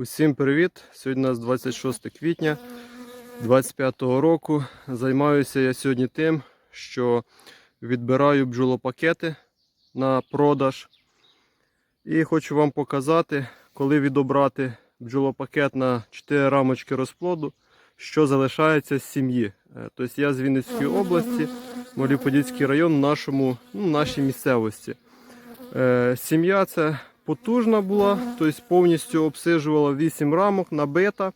Усім привіт! Сьогодні у нас 26 квітня 25 року. Займаюся я сьогодні тим, що відбираю бджолопакети на продаж. І хочу вам показати, коли відобрати бджолопакет на 4 рамочки розплоду, що залишається з сім'ї. Е, Тобто я з Вінницької області, Моліподільський район, нашому, ну, нашій місцевості. Е, Сім'я це потужна була, тобто повністю обсижувала 8 рамок, набита.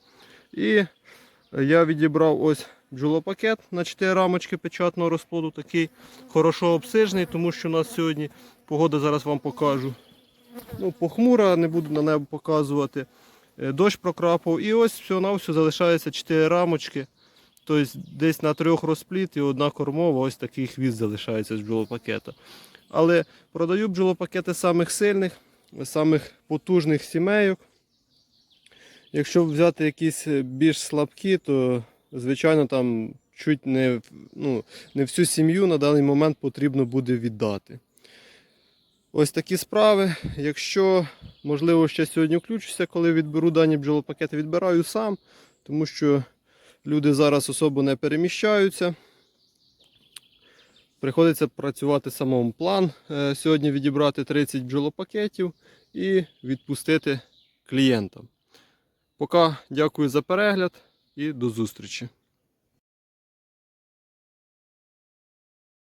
І я відібрав ось бджолопакет на 4 рамочки печатного розплоду, такий хорошо обсижений, тому що у нас сьогодні погода зараз вам покажу. Ну, похмура, не буду на небо показувати. Е, Дощ прокрапав. І ось все на все залишається 4 рамочки. Тобто десь на трьох розпліт і одна кормова, ось такий хвіст залишається з бджолопакета. Але продаю бджолопакети самих сильних, самих потужних сімейок. Якщо взяти якісь е, більш слабкі, то звичайно там чуть не, ну, не всю сім'ю на даний момент потрібно буде віддати. Ось такі справи. Якщо, можливо, ще сьогодні включуся, коли відберу дані бджолопакети, відбираю сам, тому що люди зараз особо не переміщаються. Приходиться працювати самому план. Е, Сьогодні відібрати 30 бджолопакетів і відпустити клієнтам. Поки дякую за перегляд і до зустрічі.